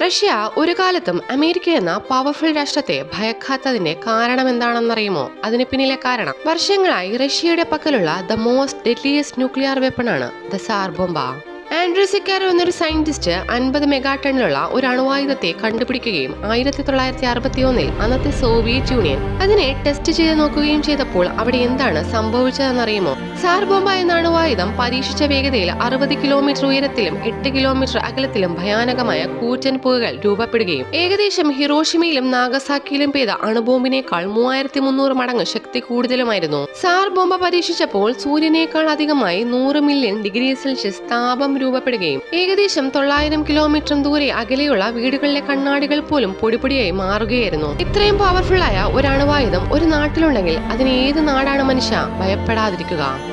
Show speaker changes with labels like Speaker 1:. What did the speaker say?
Speaker 1: Russia ഒരു കാലത്തും America എന്ന പവർഫുൾ രാഷ്ട്രത്തെ ഭയക്കാത്തതിന്റെ കാരണം എന്താണെന്നറിയുമോ അതിന് പിന്നിലെ കാരണം വർഷങ്ങളായി റഷ്യയുടെ പക്കലുള്ള the most deadliest nuclear വെപ്പണാണ് the Tsar Bomba Andrei Sakharov എന്നൊരു സയന്റിസ്റ്റ് അൻപത് മെഗാ ടണ്ണിലുള്ള ഒരു അണുവായുധത്തെ കണ്ടുപിടിക്കുകയും ആയിരത്തി തൊള്ളായിരത്തി അറുപത്തി ഒന്നിൽ അന്നത്തെ സോവിയറ്റ് യൂണിയൻ അതിനെ ടെസ്റ്റ് ചെയ്ത് നോക്കുകയും ചെയ്തപ്പോൾ അവിടെ എന്താണ് സംഭവിച്ചതെന്നറിയുമോ? സാർ ബോംബ എന്ന അണുവായുധം പരീക്ഷിച്ച വേഗതയിൽ അറുപത് കിലോമീറ്റർ ഉയരത്തിലും എട്ട് കിലോമീറ്റർ അകലത്തിലും ഭയാനകമായ കൂറ്റൻ പുകകൾ രൂപപ്പെടുകയും ഏകദേശം ഹിറോഷിമയിലും നാഗസാക്കിയിലും പെയ്ത അണുബോംബിനേക്കാൾ മൂവായിരത്തി മുന്നൂറ് മടങ്ങ് ശക്തി കൂടുതലുമായിരുന്നു. സാർ ബോംബ പരീക്ഷിച്ചപ്പോൾ സൂര്യനേക്കാൾ അധികമായി നൂറ് മില്യൺ ഡിഗ്രി സെൽഷ്യസ് താപം രൂപപ്പെടുകയും ഏകദേശം തൊള്ളായിരം കിലോമീറ്റർ ദൂരെ അകലെയുള്ള വീടുകളിലെ കണ്ണാടികൾ പോലും പൊടിപൊടിയായി മാറുകയായിരുന്നു. ഇത്രയും പവർഫുള്ളായ ഒരു അണുവായുധം ഒരു നാട്ടിലുണ്ടെങ്കിൽ അതിന് ഏത് നാടാണ് മനുഷ്യ? ഭയപ്പെടാതിരിക്കുക.